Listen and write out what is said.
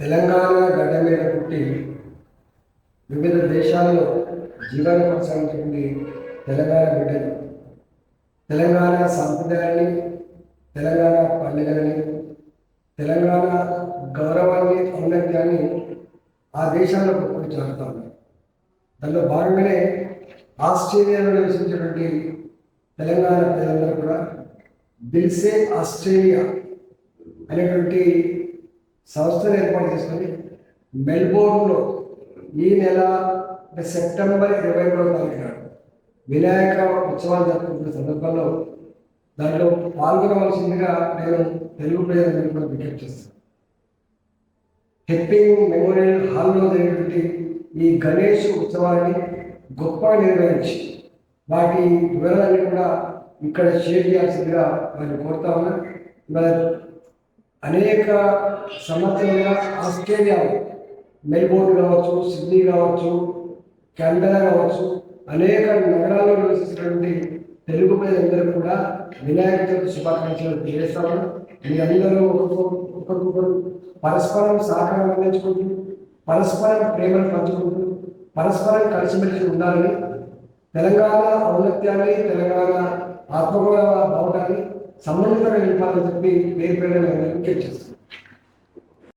తెలంగాణ గడ్డ మీద పుట్టి వివిధ దేశాల్లో జీవన కొనసాగుతుంది తెలంగాణ బిడ్డలు. తెలంగాణ సంప్రదాయాన్ని తెలంగాణ పండుగలని తెలంగాణ గౌరవాన్ని ఔన్నత్యాన్ని ఆ దేశాల్లో గొప్పలు చాటుతా ఉన్నాయి దానిలో భాగంగానే ఆస్ట్రేలియాలో నివసించినటువంటి తెలంగాణ ప్రజలందరూ కూడా దిల్సే ఆస్ట్రేలియా అనేటువంటి సంస్థను ఏర్పాటు చేసుకొని మెల్బోర్న్లో ఈ నెల అంటే సెప్టెంబర్ ఇరవై మూడవ నాడు వినాయక ఉత్సవాలు జరుపుకుంటున్న సందర్భంలో దాంట్లో పాల్గొనవలసిందిగా నేను తెలుగు ప్రజలందరికీ కూడా విజ్ఞప్తి చేస్తాను. హెప్పింగ్ మెమోరియల్ హాల్లో జరిగినటువంటి ఈ గణేష్ ఉత్సవాన్ని గొప్పగా నిర్వహించి వాటి వివరాలన్నీ కూడా ఇక్కడ షేర్ చేయాల్సిందిగా వారిని కోరుతా ఉన్నా. మరి అనేక సంవత్సరాలుగా ఆస్ట్రేలియాలో మెల్బోర్న్ కావచ్చు సిడ్నీ కావచ్చు కెనడా కావచ్చు అనేక నగరాల్లో నివసిస్తున్నటువంటి తెలుగు ప్రజలందరూ కూడా వినాయక చవితి శుభాకాంక్షలు తెలియజేస్తాము. మీ అందరూ ఒకరికొకరు పరస్పరం సహకారం అందించుకుంటూ పరస్పరం ప్రేమను పంచుకుంటూ పరస్పరం కలిసిమెలిసి ఉండాలని తెలంగాణ ఔన్నత్యాన్ని తెలంగాణ ఆత్మగౌరవ భావాన్ని సంబంధితంగా నింపాలని చెప్పి పేరు పేరు చేస్తుంది